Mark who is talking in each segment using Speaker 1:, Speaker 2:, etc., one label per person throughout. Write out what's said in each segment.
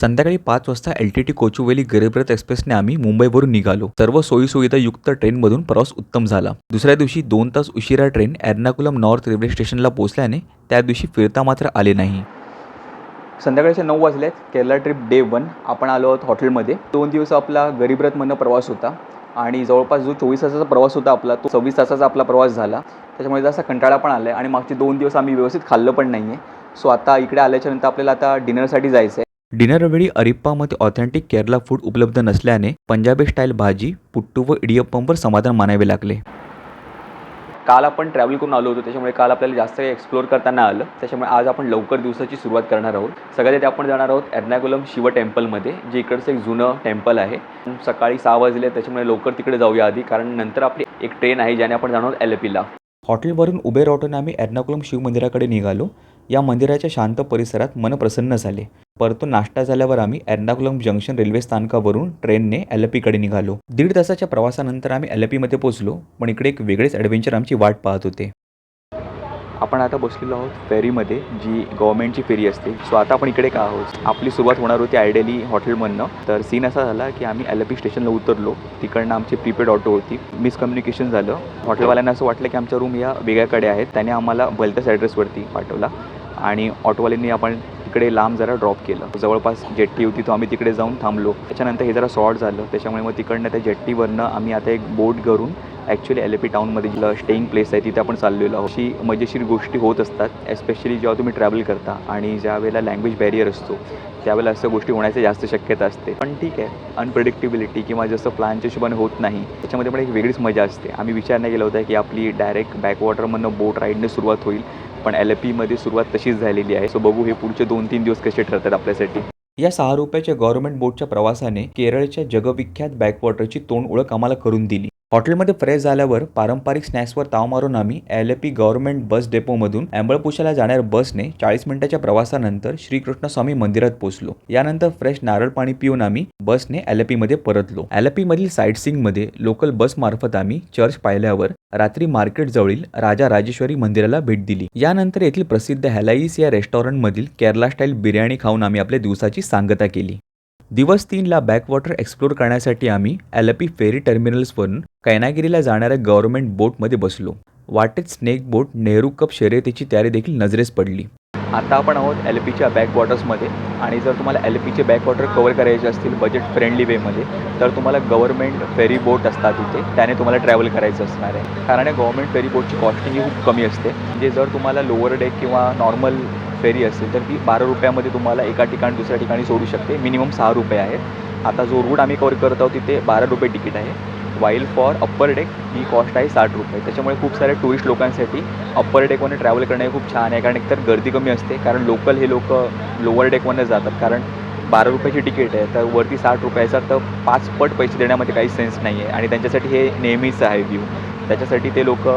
Speaker 1: संध्याकाळी पाच वाजता L T T Kochuveli Garib Rath एक्सप्रेसने आम्ही मुंबईवरून निघालो. सर्व सोयीसुविधायुक्त ट्रेनमधून प्रवास उत्तम झाला. दुसऱ्या दिवशी दोन तास उशिरा ट्रेन एर्नाकुलम नॉर्थ रेल्वे स्टेशनला पोहोचल्याने त्या दिवशी फिरता मात्र आले नाही. संध्याकाळचे नऊ वाजले आहेत केरला ट्रिप डे वन. आपण आलो आहोत हॉटेलमध्ये. दोन दिवस आपला गरीबरथमधनं प्रवास होता आणि जवळपास जो चोवीस तासाचा प्रवास होता आपला तो सव्वीस तासाचा आपला प्रवास झाला. त्याच्यामुळे जसा कंटाळा पण आला आहे आणि मागचे दोन दिवस आम्ही व्यवस्थित खाल्लं पण नाही आहे सो आता इकडे आल्याच्यानंतर आपल्याला आता डिनरसाठी जायचं आहे डिनरवेळी अरिप्पामध्ये ऑथेंटिक केरला फूड उपलब्ध नसल्याने पंजाबी स्टाईल भाजी पुट्टू व इडियप्पमवर समाधान मानावे लागले. काल आपण ट्रॅव्हल करून आलो होतो त्याच्यामुळे काल आपल्याला जास्त काही एक्सप्लोअर करता नाही आलं. त्याच्यामुळे आज आपण लवकर दिवसाची सुरुवात करणार आहोत. सगळ्यात आधी आपण जाणार आहोत एर्नाकुलम शिव टेम्पलमध्ये जे इकडचं एक जुनं टेम्पल आहे. सकाळी सहा वाजले त्याच्यामुळे लवकर तिकडे जाऊया आधी कारण नंतर आपली एक ट्रेन आहे ज्याने आपण जाणार आहोत एलपीला. हॉटेलवरून उबेर ऑटोने आम्ही एर्नाकुलम शिव मंदिराकडे निघालो. या मंदिराच्या शांत परिसरात मन प्रसन्न झाले. परतून नाश्ता झाल्यावर आम्ही एर्नाकुलम जंक्शन रेल्वे स्थानकावरून ट्रेनने एलपीकडे निघालो. दीड तासाच्या प्रवासानंतर आम्ही एलपीमध्ये पोहोचलो पण इकडे एक वेगळेच ॲडव्हेंचर आमची वाट पाहत होते. आपण आता बसलेलो आहोत फेरीमध्ये जी गव्हर्नमेंटची फेरी असते. सो आता आपण इकडे का आहोत? आपली सुरुवात होणार होती आयडियली हॉटेलमधनं तर सीन असा झाला की आम्ही एल पी स्टेशनला उतरलो. तिकडनं आमची प्रीपेड ऑटो होती. मिसकम्युनिकेशन झालं. हॉटेलवाल्यांना असं वाटलं की आमच्या रूम या वेगळ्याकडे आहेत. त्याने आम्हाला भलत्याच ॲड्रेसवरती पाठवला. आणि ऑटोवाल्यांनी आपण तिकडे लांब जरा ड्रॉप केलं. जवळपास जेट्टी होती तो आम्ही तिकडे जाऊन थांबलो. त्याच्यानंतर हे जरा सॉर्ट झालं. त्याच्यामुळे मग तिकडनं त्या जेट्टीवरनं आम्ही आता एक बोट करून ॲक्च्युली एल पी टाऊनमध्ये जिला स्टेईंग प्लेस आहे तिथे आपण चाललेलो आहोत. अशी मजेशीर गोष्टी होत असतात एस्पेशली जेव्हा तुम्ही ट्रॅव्हल करता आणि ज्या वेळेला लँग्वेज बॅरियर असतो त्यावेळेला असं गोष्टी होण्याची जास्त शक्यता असते. पण ठीक आहे अनप्रिडिक्टेबिलिटी किंवा जसं प्लॅनच्या हिशोबाने होत नाही त्याच्यामध्ये पण एक वेगळीच मजा असते. आम्ही विचार नाही केला होता की आपली डायरेक्ट बॅकवॉटरमधनं बोट राईडने सुरुवात होईल पण एल पीमध्ये सुरुवात तशीच झालेली आहे. सो बघू हे पुढचे दोन तीन दिवस कसे ठरतात आपल्यासाठी. या सहा रुपयाच्या गव्हर्नमेंट बोटच्या प्रवासाने केरळच्या जगविख्यात बॅकवॉटरची तोंड ओळख आम्हाला करून दिली. हॉटेलमध्ये फ्रेश झाल्यावर पारंपरिक स्नॅक्सवर ताव मारून आम्ही एल पी गव्हर्नमेंट बस डेपोमधून अँबळपुशाला जाणाऱ्या बसने चाळीस मिनिटाच्या प्रवासानंतर श्रीकृष्ण स्वामी मंदिरात पोहोचलो. यानंतर फ्रेश नारळ पाणी पिऊन आम्ही बसने एलमध्ये परतलो. एल मधील साईट लोकल बस मार्फत आम्ही चर्च पाहिल्यावर रात्री मार्केट जवळील राजा राजेश्वरी मंदिराला भेट दिली. यानंतर येथील प्रसिद्ध हॅलाईस या रेस्टॉरंटमधील केरला स्टाईल बिर्याणी खाऊन आम्ही आपल्या दिवसाची सांगता केली. दिवस तीनला बॅकवॉटर एक्सप्लोर करण्यासाठी आम्ही ॲलपी फेरी टर्मिनल्सवरून कैनागिरीला जाणाऱ्या गव्हर्नमेंट बोटमध्ये बसलो. वाटेत स्नेक बोट नेहरू कप शर्यतीची तयारी देखील नजरेस पडली. आता आपण आहोत एल पीच्या बॅकवॉटर्समध्ये. आणि जर तुम्हाला एल पीचे बॅकवॉटर कवर करायचे असतील बजेट फ्रेंडली वेमध्ये तर तुम्हाला गव्हर्नमेंट फेरी बोट असतात इथे. त्याने तुम्हाला ट्रॅव्हल करायचं असणार आहे. कारण या गव्हर्नमेंट फेरी बोटची कॉस्टिंग ही खूप कमी असते. म्हणजे जर तुम्हाला लोअर डेक किंवा नॉर्मल फेरी असेल तर ती बारा रुपयामध्ये तुम्हाला एका ठिकाणी दुसऱ्या ठिकाणी सोडू शकते. मिनिमम सहा रुपये आहेत. आता जो रूट आम्ही कवर करत आहोत तिथे बारा रुपये तिकीट आहे. वाईल फॉर अप्पर डेक ही कॉस्ट आहे साठ रुपये. त्याच्यामुळे खूप साऱ्या टुरिस्ट लोकांसाठी अप्पर डेकमध्ये ट्रॅव्हल करणं हे खूप छान आहे. कारण एकतर गर्दी कमी असते कारण लोकल हे लोक लोअर डेकमध्ये जातात. कारण बारा रुपयाची तिकीट आहे तर वरती साठ रुपयाचा तर पाच पट पैसे देण्यामध्ये काही सेन्स नाही आहे आणि त्यांच्यासाठी हे नेहमीच आहे व्ह्यू त्याच्यासाठी ते लोक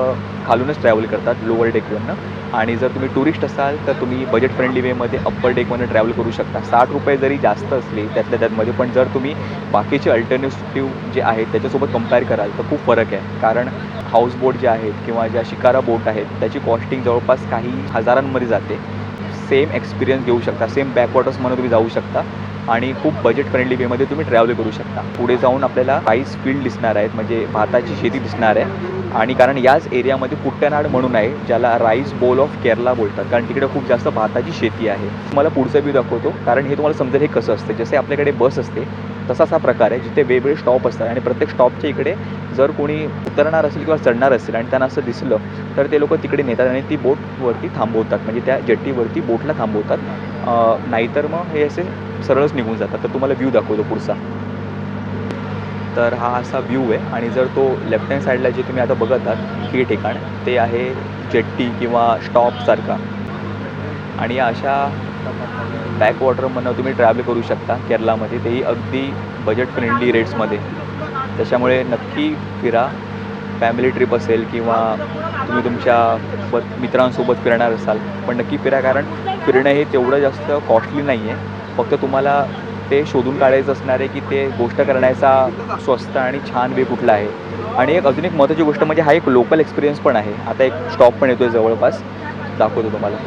Speaker 1: खालूनच ट्रॅव्हल करतात लोअर डेकवरनं आणि जर तुम्ही टुरिस्ट असाल तर तुम्ही बजेट फ्रेंडली वेमध्ये अप्पर डेकवरनं ट्रॅव्हल करू शकता. साठ रुपये जरी जास्त असले त्यातल्या त्यातमध्ये पण जर तुम्ही बाकीचे अल्टरनेटिव्ह जे आहेत त्याच्यासोबत कंपेअर कराल तर खूप फरक आहे. कारण हाऊस बोट जे आहेत किंवा ज्या शिकारा बोट आहेत त्याची कॉस्टिंग जवळपास काही हजारांमध्ये जाते. सेम एक्सपिरियन्स घेऊ शकता सेम बॅकवॉटर्समध्ये तुम्ही जाऊ शकता. आणि खूप बजेट फ्रेंडली वेमध्ये तुम्ही ट्रॅव्हल करू शकता. पुढे जाऊन आपल्याला राईस फील्ड दिसणार आहेत म्हणजे भाताची शेती दिसणार आहे. आणि कारण याच एरियामध्ये कुट्टनाड म्हणून आहे ज्याला राईस बोल ऑफ केरला बोलतात. कारण तिकडे खूप जास्त भाताची शेती आहे. मला पुढचं व्ह्यू दाखवतो. कारण हे तुम्हाला समजेल हे कसं असतं? जसे आपल्याकडे बस असते तसाच हा प्रकार आहे जिथे वेगवेगळे स्टॉप असतात. आणि प्रत्येक स्टॉपच्या इकडे जर कोणी उतरणार असेल किंवा चढणार असेल आणि त्यांना असं दिसलं तर ते लोक तिकडे नेतात आणि ती बोटवरती थांबवतात. म्हणजे त्या जेट्टीवरती बोटला थांबवतात. नाहीतर मग हे असे सरळच निघून जातात. तर तुम्हाला व्ह्यू दाखवतो पुढचा. तर हा असा व्ह्यू आहे आणि जर तो लेफ्ट हँड साईडला जे तुम्ही आता बघत आहात हे ठिकाण ते आहे जेट्टी किंवा स्टॉपसारखा आणि अशा बॅकवॉटरमधनं तुम्ही ट्रॅव्हल करू शकता केरलामध्ये तेही अगदी बजेट फ्रेंडली रेट्समध्ये त्याच्यामुळे नक्की फिरा. फॅमिली ट्रिप असेल किंवा तुम्ही तुमच्या मित्रांसोबत फिरणार असाल पण नक्की फिरा. कारण फिरणं हे तेवढं जास्त कॉस्टली नाही आहे फक्त तुम्हाला ते शोधून काढायचं असणार आहे की ते गोष्ट करण्याचा स्वस्त आणि छान वे कुठला आहे. आणि एक अजून एक महत्त्वाची गोष्ट म्हणजे हा एक लोकल एक्सपिरियन्स पण आहे. आता एक स्टॉप पण येतो आहे जवळपास. दाखवतो तुम्हाला.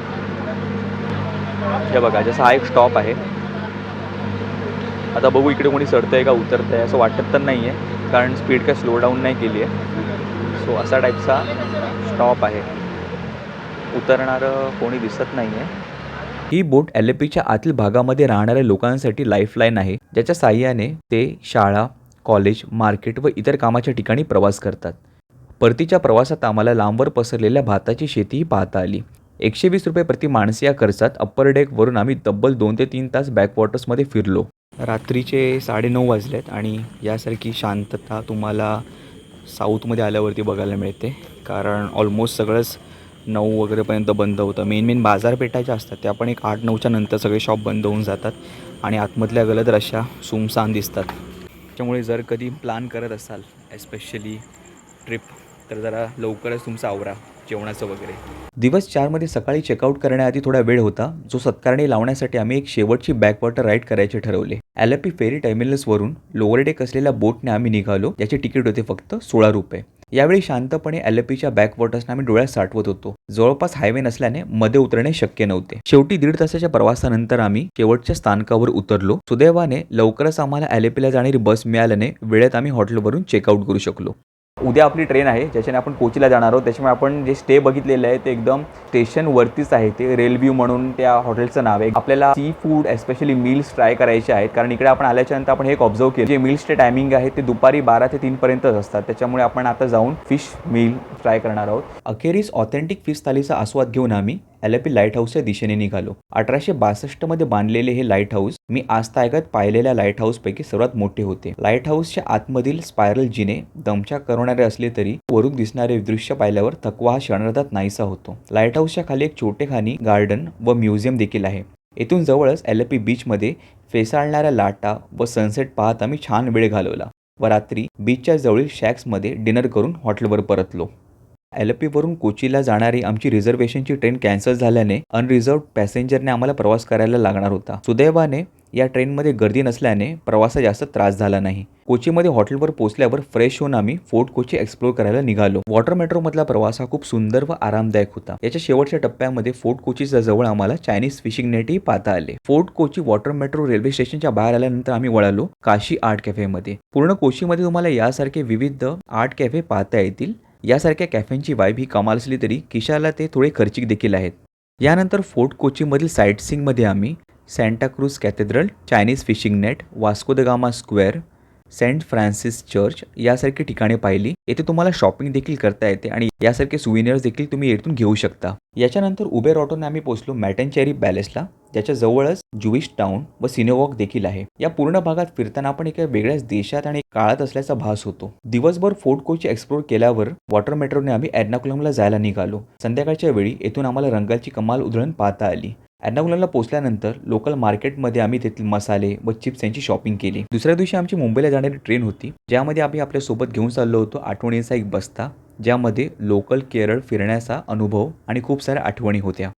Speaker 1: हे बघा जसं हा एक स्टॉप आहे. आता बघू इकडे कोणी चढतंय का उतरतंय असं वाटत तर नाही आहे कारण स्पीड काय स्लो डाऊन नाही केली आहे. सो असा टाईपचा स्टॉप आहे. उतरणारं कोणी दिसत नाही आहे ही बोट एलएपीच्या आतील भागामध्ये राहणाऱ्या लोकांसाठी लाईफलाईन आहे ज्याच्या साहाय्याने ते शाळा कॉलेज मार्केट व इतर कामाच्या ठिकाणी प्रवास करतात. परतीच्या प्रवासात आम्हाला लांबवर पसरलेल्या भाताची शेतीही पाहता आली. एकशे वीस रुपये प्रति माणस या खर्चात अप्पर डेकवरून आम्ही तब्बल दोन ते तीन तास बॅकवॉटर्समध्ये फिरलो. रात्रीचे साडेनऊ वाजलेत आणि यासारखी शांतता तुम्हाला साऊथमध्ये आल्यावरती बघायला मिळते कारण ऑलमोस्ट सगळंच नऊ वगैरेपर्यंत बंद होतं. मेन मेन बाजारपेठा ज्या असतात. त्या पण एक आठ नऊच्या नंतर सगळे शॉप बंद होऊन जातात आणि आतमधल्या गलत रश्या सुमसान दिसतात. त्यामुळे जर कधी प्लॅन करत असाल एस्पेशली ट्रिप तर जरा लवकरच तुमचा आवरा जेवणाचं वगैरे. दिवस चारमध्ये सकाळी चेकआउट करण्याआधी थोडा वेळ होता. जो सत्कारणी लावण्यासाठी आम्ही एक शेवटची बॅकवॉटर राईड करायचे ठरवले. ॲलपी फेरी टर्मिनल्सवरून लोअर डेक असलेल्या बोटने आम्ही निघालो याचे तिकीट होते फक्त सोळा रुपये. यावेळी शांतपणे एलपीच्या बॅकवॉटर्सना आम्ही डोळ्यात साठवत होतो. जवळपास हायवे नसल्याने मध्ये उतरणे शक्य नव्हते. शेवटी दीड तासाच्या प्रवासानंतर आम्ही शेवटच्या स्थानकावर उतरलो. सुदैवाने लवकरच आम्हाला एलपीला जाणारी बस मिळाल्याने वेळेत आम्ही हॉटेलवरून चेकआउट करू शकलो. उद्या आपली ट्रेन आहे ज्याच्याने आपण कोचीला जाणार आहोत. त्याच्यामुळे आपण जे स्टे बघितलेलं आहे ते एकदम स्टेशन वरतीच आहे. ते रेलव्ह्यू म्हणून त्या हॉटेलचं नाव आहे. आपल्याला sea food especially meals try करायचे आहेत. कारण इकडे आपण आल्याच्यानंतर आपण हे एक ऑब्झर्व केलं. जे मील्सचे टायमिंग आहे ते दुपारी बारा ते तीन पर्यंतच असतात. त्याच्यामुळे आपण आता जाऊन फिश मिल ट्राय करणार आहोत. अखेरीस ऑथेंटिक फिश थालीचा आस्वाद घेऊन आम्ही एलपी लाइट हाऊसच्या दिशेने निघालो. अठराशे बासष्टमध्ये बांधलेले हे लाइट हाऊस मी आजतागत पाहिलेल्या लाइट हाऊसपैकी सर्वात मोठे होते. लाइट हाऊसच्या आतमधील स्पायरल जिने दमच्या करून करणारे असले तरी वरून दिसणारे दृश्य पाहिल्यावर थकवा हा क्षणार्धात नाहीसा होतो. लाइट हाऊसच्या खाली एक छोटेखानी गार्डन व म्युझियम देखील आहे. येथून जवळच एलपी बीचमध्ये फेसाळणाऱ्या लाटा व सनसेट पाहत आम्ही छान वेळ घालवला व रात्री बीचच्या जवळील शॅक्समध्ये डिनर करून हॉटेलवर परतलो. एलपीवरून कोचीला जाणारी आमची रिझर्वेशनची ट्रेन कॅन्सल झाल्याने अनरिझर्व पॅसेंजरने आम्हाला प्रवास करायला लागणार होता. सुदैवाने या ट्रेनमध्ये गर्दी नसल्याने प्रवासात जास्त त्रास झाला नाही. कोचीमध्ये हॉटेलवर पोहोचल्यावर फ्रेश होऊन आम्ही फोर्ट कोची एक्सप्लोर करायला निघालो. वॉटर मेट्रोमधला प्रवास हा खूप सुंदर व आरामदायक होता. याच्या शेवटच्या टप्प्यामध्ये फोर्ट कोचीच्या जवळ आम्हाला चायनीज फिशिंग नेटही पाहता आले. Fort Kochi water metro railway स्टेशनच्या बाहेर आल्यानंतर आम्ही वळालो काशी आर्ट कॅफेमध्ये. पूर्ण कोचीमध्ये तुम्हाला यासारखे विविध आर्ट कॅफे पाहता येतील. यासारख्या कॅफेंची वाईब ही कमाल असली तरी किशाला ते थोडे खर्चिक देखील आहेत. यानंतर फोर्ट कोचीमधील साईटसिंगमध्ये आम्ही Santa Cruz cathedral Chinese fishing net Vasco da Gama square saint Francis church यासारखी ठिकाणे पाहिली. येथे तुम्हाला शॉपिंग देखील करता येते आणि यासारखे सुविनियर्स देखील तुम्ही येथून घेऊ शकता. याच्यानंतर उबेर ऑटोने आम्ही पोहोचलो मॅटनचेरी पॅलेसला. त्याच्या जवळच जुविश टाउन व सिनेवॉक देखील आहे. या पूर्ण भागात फिरताना आपण एका वेगळ्याच देशात आणि काळात असल्याचा भास होतो. दिवसभर फोर्ट कोची एक्सप्लोर केल्यावर वॉटर मेट्रोने आम्ही एर्नाकुलमला जायला निघालो. संध्याकाळच्या वेळी येथून आम्हाला रंगाची कमाल उधळण पाहता आली. एर्नाकुलमला पोहोचल्यानंतर लोकल मार्केटमध्ये आम्ही तेथील मसाले व चिप्स यांची शॉपिंग केली. दुसऱ्या दिवशी आमची मुंबईला जाणारी ट्रेन होती ज्यामध्ये आम्ही आपल्यासोबत घेऊन चाललो होतो आठवणीचा एक बस्ता ज्यामध्ये लोकल केरळ फिरण्याचा अनुभव आणि खूप साऱ्या आठवणी होत्या.